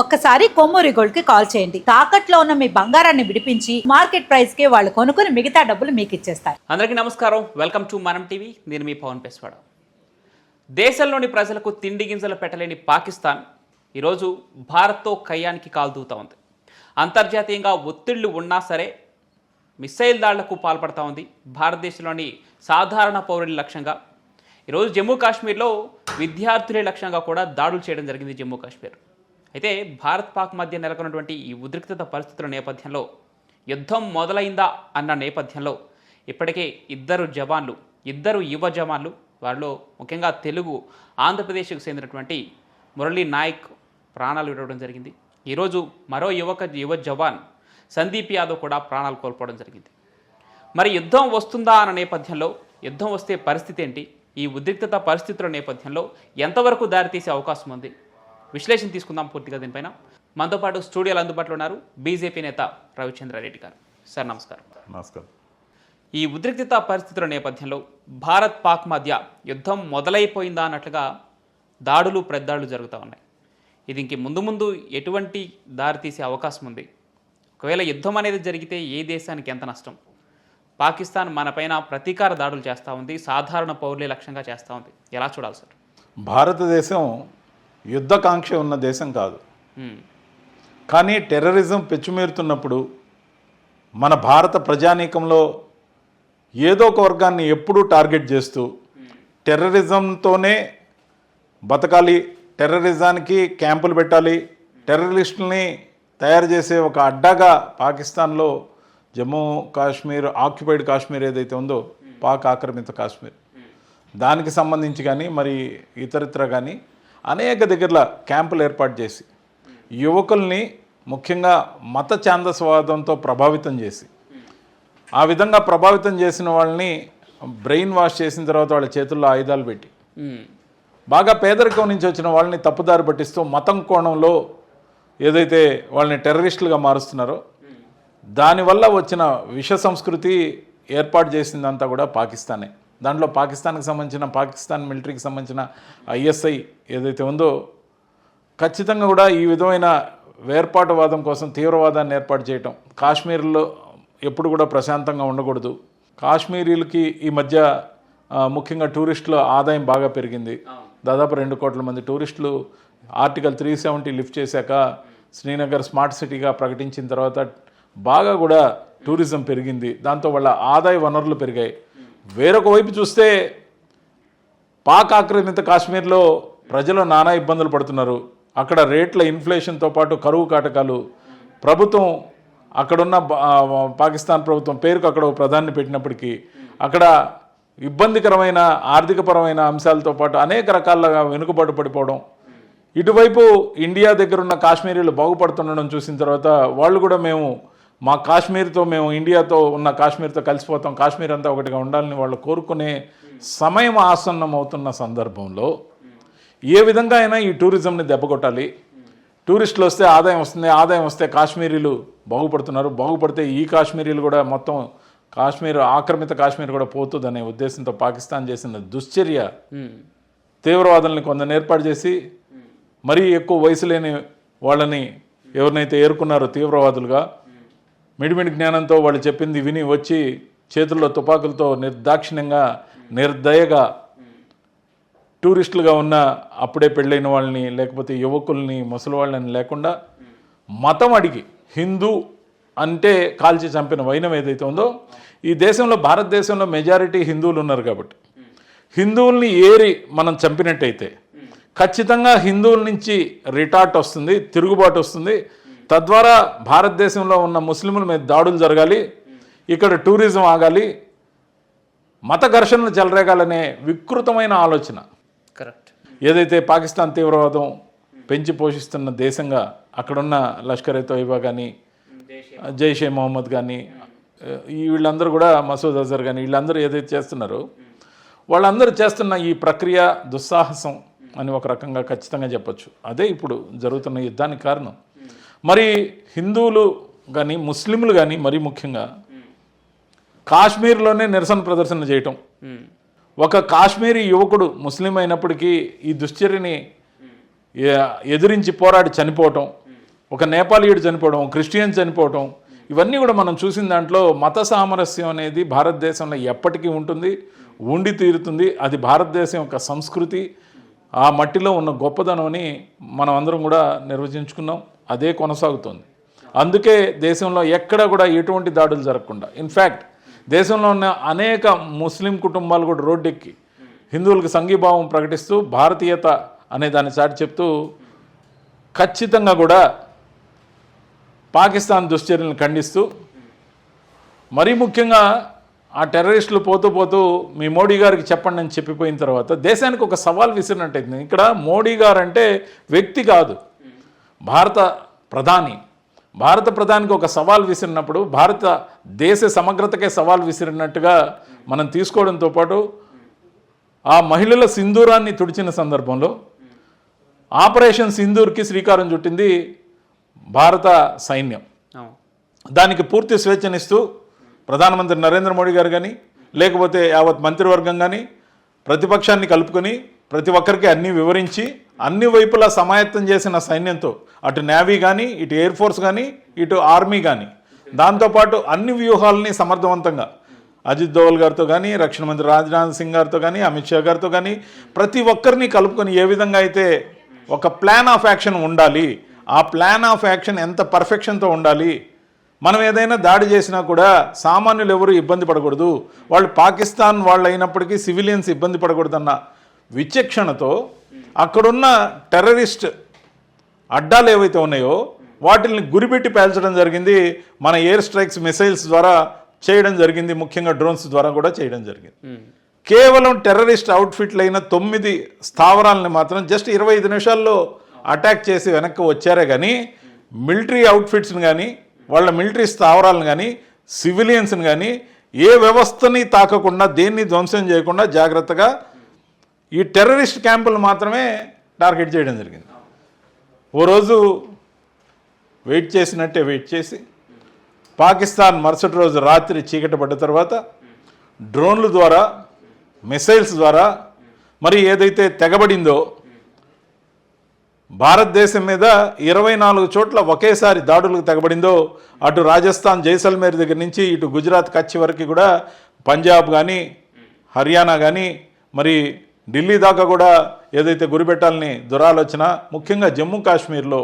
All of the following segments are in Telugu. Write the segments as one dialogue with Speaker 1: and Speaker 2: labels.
Speaker 1: ఒక్కసారి కొమ్మూరి గోల్డ్కి కాల్ చేయండి. తాకట్లో ఉన్న మీ బంగారాన్ని విడిపించి మార్కెట్ ప్రైస్కి వాళ్ళు కొనుక్కుని మిగతా డబ్బులు మీకు ఇచ్చేస్తారు.
Speaker 2: అందరికీ నమస్కారం. వెల్కమ్ టు మనం టీవీ. నేను మీ పవన్ పేస్వాడ. దేశంలోని ప్రజలకు తిండి గింజలు పెట్టలేని పాకిస్తాన్ ఈరోజు భారత్తో కయ్యానికి కాల్దూతా ఉంది. అంతర్జాతీయంగా ఒత్తిళ్ళు ఉన్నా సరే మిస్సైల్ దాళ్ళకు పాల్పడతా ఉంది భారతదేశంలోని సాధారణ పౌరుల లక్ష్యంగా. ఈరోజు జమ్మూ కాశ్మీర్లో విద్యార్థులే లక్ష్యంగా కూడా దాడులు చేయడం జరిగింది జమ్మూ కాశ్మీర్. అయితే భారత్ పాక్ మధ్య నెలకొన్నటువంటి ఈ ఉద్రిక్తత పరిస్థితుల నేపథ్యంలో యుద్ధం మొదలైందా అన్న నేపథ్యంలో ఇప్పటికే ఇద్దరు జవాన్లు ఇద్దరు యువ జవాన్లు వారిలో ముఖ్యంగా తెలుగు ఆంధ్రప్రదేశ్కు చెందినటువంటి మురళీ నాయక్ ప్రాణాలు విడవడం జరిగింది. ఈరోజు మరో యువక యువ జవాన్ సందీప్ యాదవ్ కూడా ప్రాణాలు కోల్పోవడం జరిగింది. మరి యుద్ధం వస్తుందా అన్న నేపథ్యంలో యుద్ధం వస్తే పరిస్థితి ఏంటి? ఈ ఉద్రిక్తత పరిస్థితుల నేపథ్యంలో ఎంతవరకు దారితీసే అవకాశం ఉంది? విశ్లేషణ తీసుకుందాం పూర్తిగా దీనిపైన. మనతో పాటు స్టూడియోలో అందుబాటులో ఉన్నారు బీజేపీ నేత రవిచంద్రారెడ్డి గారు. సార్ నమస్కారం.
Speaker 3: నమస్కారం.
Speaker 2: ఈ ఉద్రిక్తత పరిస్థితుల నేపథ్యంలో భారత్ పాక్ మధ్య యుద్ధం మొదలైపోయిందా అన్నట్లుగా దాడులు ప్రద్దాడులు జరుగుతూ ఉన్నాయి. ఇది ఇంక ముందు ముందు ఎటువంటి దారి తీసే అవకాశం ఉంది. ఒకవేళ యుద్ధం అనేది జరిగితే ఏ దేశానికి ఎంత నష్టం? పాకిస్తాన్ మనపైన ప్రతీకార దాడులు చేస్తూ ఉంది సాధారణ పౌరులే లక్ష్యంగా చేస్తూ ఉంది. ఎలా చూడాలి సార్?
Speaker 3: భారతదేశం యుద్ధకాంక్ష ఉన్న దేశం కాదు. కానీ టెర్రరిజం పెచ్చుమీరుతున్నప్పుడు మన భారత ప్రజానీకంలో ఏదో ఒక వర్గాన్ని ఎప్పుడూ టార్గెట్ చేస్తూ టెర్రరిజంతోనే బతకాలి టెర్రరిజానికి క్యాంపులు పెట్టాలి టెర్రరిస్టుల్ని తయారు చేసే ఒక అడ్డాగా పాకిస్తాన్లో జమ్మూ కాశ్మీర్ ఆక్యుపైడ్ కాశ్మీర్ ఏదైతే ఉందో పాక్ ఆక్రమిత కాశ్మీర్. దానికి సంబంధించి కానీ మరి ఇతరితర కానీ అనేక దగ్గరల క్యాంపులు ఏర్పాటు చేసి యువకుల్ని ముఖ్యంగా మత ఛాందస్వాదంతో ప్రభావితం చేసి ఆ విధంగా ప్రభావితం చేసిన వాళ్ళని బ్రెయిన్ వాష్ చేసిన తర్వాత వాళ్ళ చేతుల్లో ఆయుధాలు పెట్టి బాగా పేదరికం నుంచి వచ్చిన వాళ్ళని తప్పుదారి పట్టిస్తూ మతం కోణంలో ఏదైతే వాళ్ళని టెర్రరిస్టులుగా మారుస్తున్నారో దానివల్ల వచ్చిన విష సంస్కృతి ఏర్పాటు చేసిందంతా కూడా పాకిస్తానే. దాంట్లో పాకిస్తాన్కి సంబంధించిన పాకిస్తాన్ మిలిటరీకి సంబంధించిన ఐఎస్ఐ ఏదైతే ఉందో ఖచ్చితంగా కూడా ఈ విధమైన వేర్పాటువాదం కోసం తీవ్రవాదాన్ని ఏర్పాటు చేయటం కాశ్మీర్లో ఎప్పుడు కూడా ప్రశాంతంగా ఉండకూడదు. కాశ్మీరీలకి ఈ మధ్య ముఖ్యంగా టూరిస్టుల ఆదాయం బాగా పెరిగింది. దాదాపు రెండు కోట్ల మంది టూరిస్టులు ఆర్టికల్ త్రీ సెవెంటీ లిఫ్ట్ చేశాక శ్రీనగర్ స్మార్ట్ సిటీగా ప్రకటించిన తర్వాత బాగా కూడా టూరిజం పెరిగింది. దాంతో వాళ్ళ ఆదాయ వనరులు పెరిగాయి. వేరొక వైపు చూస్తే పాక్ ఆక్రమిత కాశ్మీర్లో ప్రజలు నానా ఇబ్బందులు పడుతున్నారు. అక్కడ రేట్ల ఇన్ఫ్లేషన్తో పాటు కరువు కాటకాలు. ప్రభుత్వం అక్కడున్న పాకిస్తాన్ ప్రభుత్వం పేరుకు అక్కడ ఒక ప్రధాని పెట్టినప్పటికీ అక్కడ ఇబ్బందికరమైన ఆర్థికపరమైన అంశాలతో పాటు అనేక రకాలుగా వెనుకబాటు పడిపోవడం. ఇటువైపు ఇండియా దగ్గర ఉన్న కాశ్మీరీలు బాగుపడుతుండడం చూసిన తర్వాత వాళ్ళు కూడా మేము మా కాశ్మీర్తో మేము ఇండియాతో ఉన్న కాశ్మీర్తో కలిసిపోతాం. కాశ్మీర్ అంతా ఒకటిగా ఉండాలని వాళ్ళు కోరుకునే సమయం ఆసన్నం అవుతున్న సందర్భంలో ఏ విధంగా అయినా ఈ టూరిజంని దెబ్బకొట్టాలి టూరిస్టులు వస్తే ఆదాయం వస్తుంది. ఆదాయం వస్తే కాశ్మీరీలు బాగుపడుతున్నారు. బాగుపడితే ఈ కాశ్మీరీలు కూడా మొత్తం కాశ్మీర్ ఆక్రమిత కాశ్మీర్ కూడా పోతుందనే ఉద్దేశంతో పాకిస్తాన్ చేసిన దుశ్చర్య తీవ్రవాదుల్ని కొందరు ఏర్పాటు చేసి మరీ ఎక్కువ వయసు లేని వాళ్ళని ఎవరినైతే ఏరుకున్నారో తీవ్రవాదులుగా మిడిమిడి జ్ఞానంతో వాళ్ళు చెప్పింది విని వచ్చి చేతుల్లో తుపాకులతో నిర్దాక్షిణ్యంగా నిర్దయగా టూరిస్టులుగా ఉన్న అప్పుడే పెళ్ళైన వాళ్ళని లేకపోతే యువకుల్ని ముసలి వాళ్ళని లేకుండా మతం అడిగి హిందూ అంటే కాల్చి చంపిన వైనం ఏదైతే ఉందో ఈ దేశంలో భారతదేశంలో మెజారిటీ హిందువులు ఉన్నారు కాబట్టి. హిందువుల్ని ఏరి మనం చంపినట్టయితే ఖచ్చితంగా హిందువుల నుంచి రిటార్ట్ వస్తుంది తిరుగుబాటు వస్తుంది తద్వారా భారతదేశంలో ఉన్న ముస్లింల మీద దాడులు జరగాలి ఇక్కడ టూరిజం ఆగాలి మత ఘర్షణలు చెలరేగాలనే వికృతమైన ఆలోచన.
Speaker 2: కరెక్ట్
Speaker 3: ఏదైతే పాకిస్తాన్ తీవ్రవాదం పెంచి పోషిస్తున్న దేశంగా అక్కడున్న లష్కర్ ఏ తోయిబా కానీ జైషే మొహమ్మద్ కానీ ఈ వీళ్ళందరూ కూడా మసూద్ అజర్ కానీ వీళ్ళందరూ ఏదైతే చేస్తున్నారో వాళ్ళందరూ చేస్తున్న ఈ ప్రక్రియ దుస్సాహసం అని ఒక రకంగా ఖచ్చితంగా చెప్పొచ్చు. అదే ఇప్పుడు జరుగుతున్న యుద్ధానికి కారణం. మరి హిందువులు కానీ ముస్లింలు కానీ మరీ ముఖ్యంగా కాశ్మీర్లోనే నిరసన ప్రదర్శన చేయటం. ఒక కాశ్మీరీ యువకుడు ముస్లిం అయినప్పటికీ ఈ దుశ్చర్యని ఎదిరించి పోరాడి చనిపోవటం ఒక నేపాలీయుడు చనిపోవడం క్రిస్టియన్ చనిపోవటం ఇవన్నీ కూడా మనం చూసిన దాంట్లో మత సామరస్యం అనేది భారతదేశంలో ఎప్పటికీ ఉంటుంది ఉండి తీరుతుంది. అది భారతదేశం యొక్క సంస్కృతి. ఆ మట్టిలో ఉన్న గొప్పదనం అని మనం అందరం కూడా నిర్వచించుకున్నాం. అదే కొనసాగుతుంది. అందుకే దేశంలో ఎక్కడ కూడా ఎటువంటి దాడులు జరగకుండా ఇన్ఫ్యాక్ట్ దేశంలో ఉన్న అనేక ముస్లిం కుటుంబాలు కూడా రోడ్డెక్కి హిందువులకు సంఘీభావం ప్రకటిస్తూ భారతీయత అనే దాన్ని చాటి చెప్తూ ఖచ్చితంగా కూడా పాకిస్తాన్ దుశ్చర్యలను ఖండిస్తూ మరీ ముఖ్యంగా ఆ టెర్రరిస్టులు పోతూ పోతూ మీ మోడీ గారికి చెప్పండి అని చెప్పిపోయిన తర్వాత దేశానికి ఒక సవాల్ విసిరినట్టయింది ఇక్కడ మోడీ గారు అంటే వ్యక్తి కాదు. భారత ప్రధాని భారత ప్రధానికి ఒక సవాల్ విసిరినప్పుడు భారత దేశ సమగ్రతకే సవాల్ విసిరినట్టుగా మనం తీసుకోవడంతో పాటు ఆ మహిళల సింధూరాన్ని తుడిచిన సందర్భంలో ఆపరేషన్ సింధూర్కి శ్రీకారం చుట్టింది భారత సైన్యం. దానికి పూర్తి స్వేచ్ఛనిస్తూ ప్రధానమంత్రి నరేంద్ర మోడీ గారు కానీ లేకపోతే యావత్ మంత్రివర్గం కానీ ప్రతిపక్షాన్ని కలుపుకొని ప్రతి ఒక్కరికి అన్నీ వివరించి అన్ని వైపులా సమాయత్తం చేసిన సైన్యంతో అటు నేవీ కానీ ఇటు ఎయిర్ ఫోర్స్ కానీ ఇటు ఆర్మీ కానీ దాంతోపాటు అన్ని వ్యూహాలని సమర్థవంతంగా అజిత్ దోవల్ గారితో కానీ రక్షణ మంత్రి రాజ్నాథ్ సింగ్ గారితో కానీ అమిత్ షా గారితో కానీ ప్రతి ఒక్కరిని కలుపుకొని ఏ విధంగా అయితే ఒక ప్లాన్ ఆఫ్ యాక్షన్ ఉండాలి ఆ ప్లాన్ ఆఫ్ యాక్షన్ ఎంత పర్ఫెక్షన్తో ఉండాలి మనం ఏదైనా దాడి చేసినా కూడా సామాన్యులు ఎవరు ఇబ్బంది పడకూడదు వాళ్ళు పాకిస్తాన్ వాళ్ళు అయినప్పటికీ సివిలియన్స్ ఇబ్బంది పడకూడదన్న విచక్షణతో అక్కడున్న టెర్రరిస్ట్ అడ్డాలు ఏవైతే ఉన్నాయో వాటిని గురిపెట్టి పేల్చడం జరిగింది. మన ఎయిర్ స్ట్రైక్స్ మిసైల్స్ ద్వారా చేయడం జరిగింది. ముఖ్యంగా డ్రోన్స్ ద్వారా కూడా చేయడం జరిగింది. కేవలం టెర్రరిస్ట్ అవుట్ఫిట్లు అయిన తొమ్మిది స్థావరాలని మాత్రం జస్ట్ ఇరవై ఐదు నిమిషాల్లో అటాక్ చేసి వెనక్కి వచ్చారే కానీ మిలిటరీ అవుట్ఫిట్స్ని కానీ వాళ్ళ మిలిటరీ స్థావరాలను కానీ సివిలియన్స్ని కానీ ఏ వ్యవస్థని తాకకుండా దేన్ని ధ్వంసం చేయకుండా జాగ్రత్తగా ఈ టెర్రరిస్ట్ క్యాంపులు మాత్రమే టార్గెట్ చేయడం జరిగింది. ఓ రోజు వెయిట్ చేసినట్టే వెయిట్ చేసి పాకిస్తాన్ మరుసటి రోజు రాత్రి చీకటి పడ్డ తర్వాత డ్రోన్ల ద్వారా మిసైల్స్ ద్వారా మరి ఏదైతే తెగబడిందో భారతదేశం మీద ఇరవై నాలుగు చోట్ల ఒకేసారి దాడులకు తెగబడిందో అటు రాజస్థాన్ జైసల్మేర్ దగ్గర నుంచి ఇటు గుజరాత్ కచ్ వరకు కూడా పంజాబ్ కానీ హర్యానా కానీ మరి ఢిల్లీ దాకా కూడా ఏదైతే గురిపెట్టాలని దురాలోచన ముఖ్యంగా జమ్మూ కాశ్మీర్లో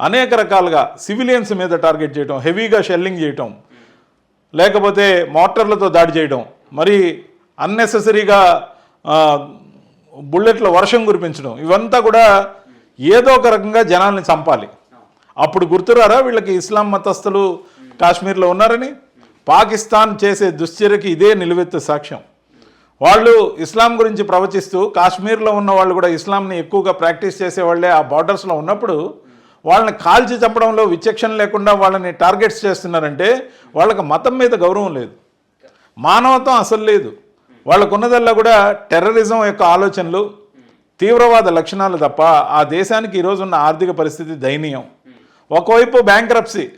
Speaker 3: అనేక రకాలుగా సివిలియన్స్ మీద టార్గెట్ చేయటం హెవీగా షెల్లింగ్ చేయటం లేకపోతే మోటార్లతో దాడి చేయడం మరి అన్నెసెసరీగా బుల్లెట్ల వర్షం కురిపించడం ఇవంతా కూడా ఏదో ఒక రకంగా జనాల్ని చంపాలి. అప్పుడు గుర్తురారా వీళ్ళకి ఇస్లాం మతస్థులు కాశ్మీర్లో ఉన్నారని? పాకిస్తాన్ చేసే దుశ్చర్యకి ఇదే నిలువెత్తు సాక్ష్యం. వాళ్ళు ఇస్లాం గురించి ప్రవచిస్తూ కాశ్మీర్లో ఉన్న వాళ్ళు కూడా ఇస్లాంని ఎక్కువగా ప్రాక్టీస్ చేసేవాళ్ళే ఆ బార్డర్స్లో ఉన్నప్పుడు వాళ్ళని కాల్చి చంపడంలో విచక్షణ లేకుండా వాళ్ళని టార్గెట్స్ చేస్తున్నారంటే వాళ్ళకి మతం మీద గౌరవం లేదు. మానవత్వం అసలు లేదు. వాళ్ళకున్నదల్లా కూడా టెర్రరిజం యొక్క ఆలోచనలు తీవ్రవాద లక్షణాలు తప్ప ఆ దేశానికి ఈరోజు ఉన్న ఆర్థిక పరిస్థితి దయనీయం. ఒకవైపు బ్యాంక్రప్సీ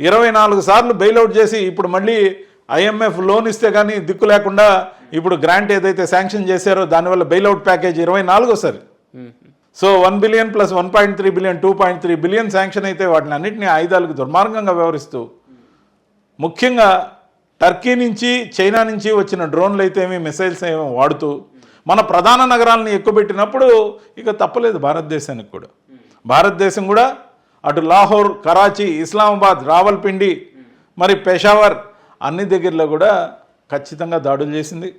Speaker 3: ఇరవై నాలుగు సార్లు బెయిల్అవుట్ చేసి ఇప్పుడు మళ్ళీ ఐఎంఎఫ్ లోన్ ఇస్తే కానీ దిక్కు లేకుండా ఇప్పుడు గ్రాంట్ ఏదైతే శాంక్షన్ చేశారో దానివల్ల బెయిల్అవుట్ ప్యాకేజ్ ఇరవై నాలుగోసారి so one billion plus one point three billion two point three billion sanction అయితే వాటిని అన్నింటినీ ఆయుధాలకు దుర్మార్గంగా వ్యవహరిస్తూ ముఖ్యంగా టర్కీ నుంచి చైనా నుంచి వచ్చిన డ్రోన్లు అయితే ఏమి మిసైల్స్ ఏమో వాడుతూ మన ప్రధాన నగరాలను ఎక్కువబెట్టినప్పుడు ఇక తప్పలేదు భారతదేశానికి కూడా. భారతదేశం కూడా అటు లాహోర్ కరాచీ ఇస్లామాబాద్ రావల్పిండి మరి పెషావర్ అన్ని దగ్గరలో కూడా ఖచ్చితంగా దాడులు చేసింది.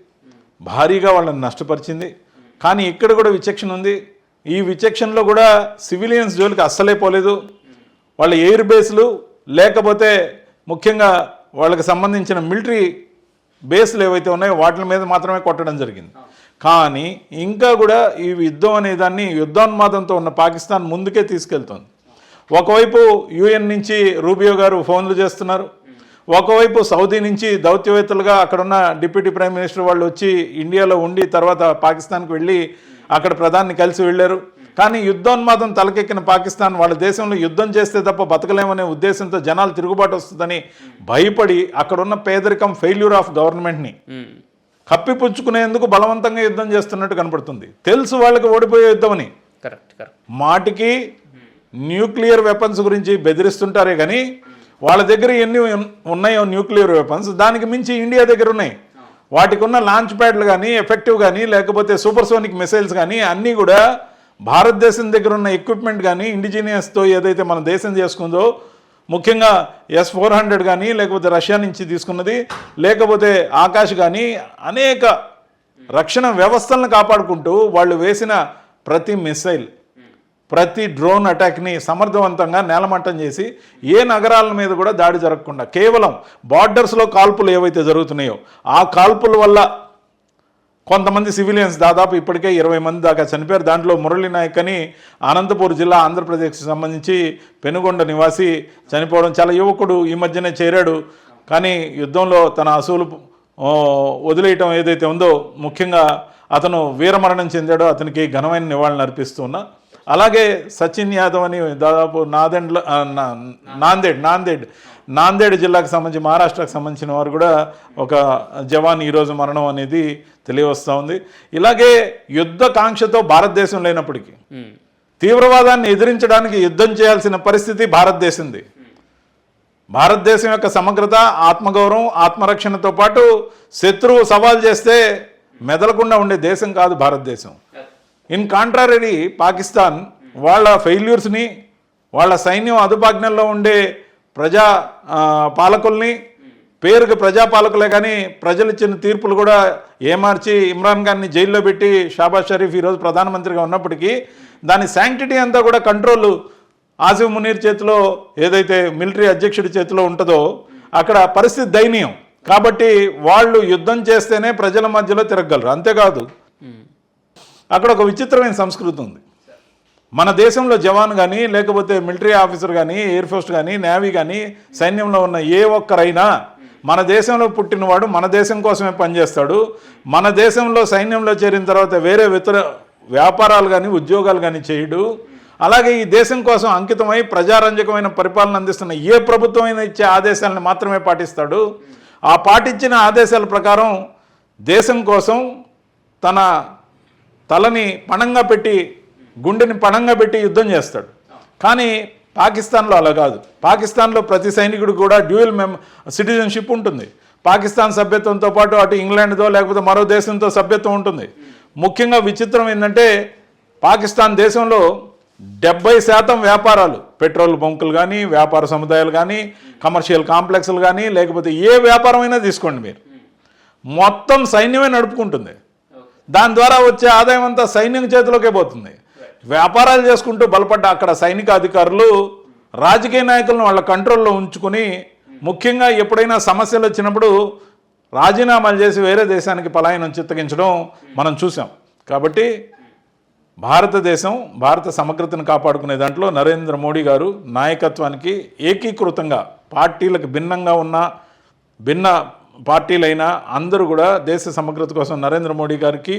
Speaker 3: భారీగా వాళ్ళని నష్టపరిచింది. కానీ ఇక్కడ కూడా విచక్షణ ఉంది. ఈ విచక్షణలో కూడా సివిలియన్స్ జోలికి అస్సలే పోలేదు. వాళ్ళ ఎయిర్ బేస్లు లేకపోతే ముఖ్యంగా వాళ్ళకి సంబంధించిన మిలిటరీ బేస్లు ఏవైతే ఉన్నాయో వాటి మీద మాత్రమే కొట్టడం జరిగింది. కానీ ఇంకా కూడా ఈ యుద్ధం అనే దాన్ని యుద్ధోన్మాదంతో ఉన్న పాకిస్తాన్ ముందుకే తీసుకెళ్తుంది. ఒకవైపు యుఎన్ నుంచి రూబియో గారు ఫోన్లు చేస్తున్నారు. ఒకవైపు సౌదీ నుంచి దౌత్యవేత్తలుగా అక్కడున్న డిప్యూటీ ప్రైమ్ మినిస్టర్ వాళ్ళు వచ్చి ఇండియాలో ఉండి తర్వాత పాకిస్తాన్కి వెళ్ళి అక్కడ ప్రధాని కలిసి వెళ్ళారు. కానీ యుద్ధోన్మాదం తలకెక్కిన పాకిస్తాన్ వాళ్ళ దేశంలో యుద్ధం చేస్తే తప్ప బతకలేమనే ఉద్దేశంతో జనాలు తిరుగుబాటు వస్తుందని భయపడి అక్కడున్న పేదరికం ఫెయిల్యూర్ ఆఫ్ గవర్నమెంట్ని. కప్పిపుచ్చుకునేందుకు బలవంతంగా యుద్ధం చేస్తున్నట్టు కనపడుతుంది. తెలుసు వాళ్ళకి ఓడిపోయే యుద్ధమని.
Speaker 2: Correct correct.
Speaker 3: మాటికి న్యూక్లియర్ వెపన్స్ గురించి బెదిరిస్తుంటారే కానీ వాళ్ళ దగ్గర ఎన్ని ఉన్- ఉన్నాయో న్యూక్లియర్ వెపన్స్ దానికి మించి ఇండియా దగ్గర ఉన్నాయి. వాటికి ఉన్న లాంచ్ ప్యాడ్లు కానీ ఎఫెక్టివ్ కానీ లేకపోతే సూపర్సోనిక్ మిసైల్స్ కానీ అన్నీ కూడా భారతదేశం దగ్గర ఉన్న ఎక్విప్మెంట్ కానీ ఇండిజినియస్తో ఏదైతే మన దేశం చేసుకుందో ముఖ్యంగా ఎస్ ఫోర్ హండ్రెడ్ కానీ లేకపోతే రష్యా నుంచి తీసుకున్నది లేకపోతే ఆకాశ్ కానీ అనేక రక్షణ వ్యవస్థలను కాపాడుకుంటూ వాళ్ళు వేసిన ప్రతి మిసైల్. ప్రతి డ్రోన్ అటాక్ని సమర్థవంతంగా నేలమట్టం చేసి ఏ నగరాల మీద కూడా దాడి జరగకుండా కేవలం బార్డర్స్లో కాల్పులు ఏవైతే జరుగుతున్నాయో ఆ కాల్పుల వల్ల కొంతమంది సివిలియన్స్ దాదాపు ఇప్పటికే ఇరవై మంది దాకా చనిపోయారు. దాంట్లో మురళీ నాయక్ అని అనంతపూర్ జిల్లా ఆంధ్రప్రదేశ్కి సంబంధించి పెనుగొండ నివాసి చనిపోవడం చాలా యువకుడు ఈ మధ్యనే చేరాడు. కానీ యుద్ధంలో తన అసూలు వదిలేయటం ఏదైతే ఉందో ముఖ్యంగా అతను వీరమరణం చెందాడో. అతనికి ఘనమైన నివాళులు అర్పిస్తున్నా అలాగే సచిన్ యాదవ్ అని దాదాపు నాదెండ్ల ఆ, నా- నాందేడ్ నాందేడ్ నాందేడ్ జిల్లాకు సంబంధించి మహారాష్ట్రకు సంబంధించిన వారు కూడా ఒక జవాన్ ఈరోజు మరణం అనేది తెలియవస్తూ ఉంది. ఇలాగే యుద్ధ కాంక్షతో భారతదేశం లేనప్పటికీ తీవ్రవాదాన్ని ఎదిరించడానికి యుద్ధం చేయాల్సిన పరిస్థితి భారతదేశంది. భారతదేశం యొక్క సమగ్రత ఆత్మగౌరవం ఆత్మరక్షణతో పాటు శత్రువు సవాల్ చేస్తే మెదలకుండా ఉండే దేశం కాదు భారతదేశం. ఇన్ కాంట్రారీ పాకిస్తాన్ వాళ్ళ ఫెయిల్యూర్స్ని వాళ్ళ సైన్యం అదుపాజ్ఞల్లో ఉండే ప్రజా పాలకుల్ని పేరుకి ప్రజాపాలకులే కానీ ప్రజలు ఇచ్చిన తీర్పులు కూడా ఏమార్చి ఇమ్రాన్ ఖాన్ని జైల్లో పెట్టి షాబాజ్ షరీఫ్ ఈరోజు ప్రధానమంత్రిగా ఉన్నప్పటికీ దాని శాంక్టిటీ అంతా కూడా కంట్రోల్ ఆసిఫ్ మునీర్ చేతిలో ఏదైతే మిలిటరీ అధ్యక్షుడి చేతిలో ఉంటుందో అక్కడ పరిస్థితి దయనీయం. కాబట్టి వాళ్ళు యుద్ధం చేస్తేనే ప్రజల మధ్యలో తిరగలరు అంతేకాదు అక్కడ ఒక విచిత్రమైన సంస్కృతి ఉంది. మన దేశంలో జవాన్ కానీ లేకపోతే మిలిటరీ ఆఫీసర్ కానీ ఎయిర్ ఫోర్స్ కానీ నేవీ కానీ సైన్యంలో ఉన్న ఏ ఒక్కరైనా మన దేశంలో పుట్టినవాడు మన దేశం కోసమే పనిచేస్తాడు. మన దేశంలో సైన్యంలో చేరిన తర్వాత వేరే ఇతర వ్యాపారాలు కానీ ఉద్యోగాలు కానీ చేయడు. అలాగే ఈ దేశం కోసం అంకితమై ప్రజారంజకమైన పరిపాలన అందిస్తున్న ఏ ప్రభుత్వమైనా ఇచ్చే ఆదేశాలను మాత్రమే పాటిస్తాడు. ఆ పాటించిన ఆదేశాల ప్రకారం దేశం కోసం తన తలని పణంగా పెట్టి గుండెని పణంగా పెట్టి యుద్ధం చేస్తాడు. కానీ పాకిస్తాన్లో అలా కాదు. పాకిస్తాన్లో ప్రతి సైనికుడు కూడా డ్యూయల్ మెమ్ సిటిజన్షిప్ ఉంటుంది. పాకిస్తాన్ సభ్యత్వంతో పాటు అటు ఇంగ్లాండ్తో లేకపోతే మరో దేశంతో సభ్యత్వం ఉంటుంది. ముఖ్యంగా విచిత్రం ఏంటంటే పాకిస్తాన్ దేశంలో డెబ్బై శాతం వ్యాపారాలు పెట్రోల్ బంకులు కానీ వ్యాపార సముదాయాలు కానీ కమర్షియల్ కాంప్లెక్స్లు కానీ లేకపోతే ఏ వ్యాపారమైనా తీసుకోండి మీరు. మొత్తం సైన్యమే నడుపుకుంటుంది. దాని ద్వారా వచ్చే ఆదాయం అంతా సైన్యం చేతిలోకే పోతుంది. వ్యాపారాలు చేసుకుంటూ బలపడ్డ అక్కడ సైనిక అధికారులు రాజకీయ నాయకులను వాళ్ళ కంట్రోల్లో ఉంచుకొని ముఖ్యంగా ఎప్పుడైనా సమస్యలు వచ్చినప్పుడు రాజీనామాలు చేసి వేరే దేశానికి పలాయనం చిత్తగించడం మనం చూసాం. కాబట్టి భారతదేశం భారత సమగ్రతను కాపాడుకునే దాంట్లో నరేంద్ర మోడీ గారు నాయకత్వానికి ఏకీకృతంగా పార్టీలకు భిన్నంగా ఉన్న భిన్న పార్టీలైనా అందరూ కూడా దేశ సమగ్రత కోసం నరేంద్ర మోడీ గారికి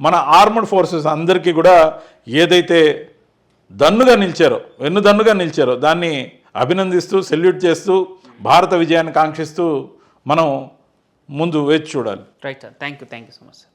Speaker 3: మన ఆర్మడ్ ఫోర్సెస్ అందరికీ కూడా ఏదైతే దన్నుగా నిలిచారో వెన్నుదన్నుగా నిలిచారో దాన్ని అభినందిస్తూ సెల్యూట్ చేస్తూ భారత విజయాన్ని కాంక్షిస్తూ మనం ముందు వేచి చూడాలి.
Speaker 2: Right sir thank you thank you so much sir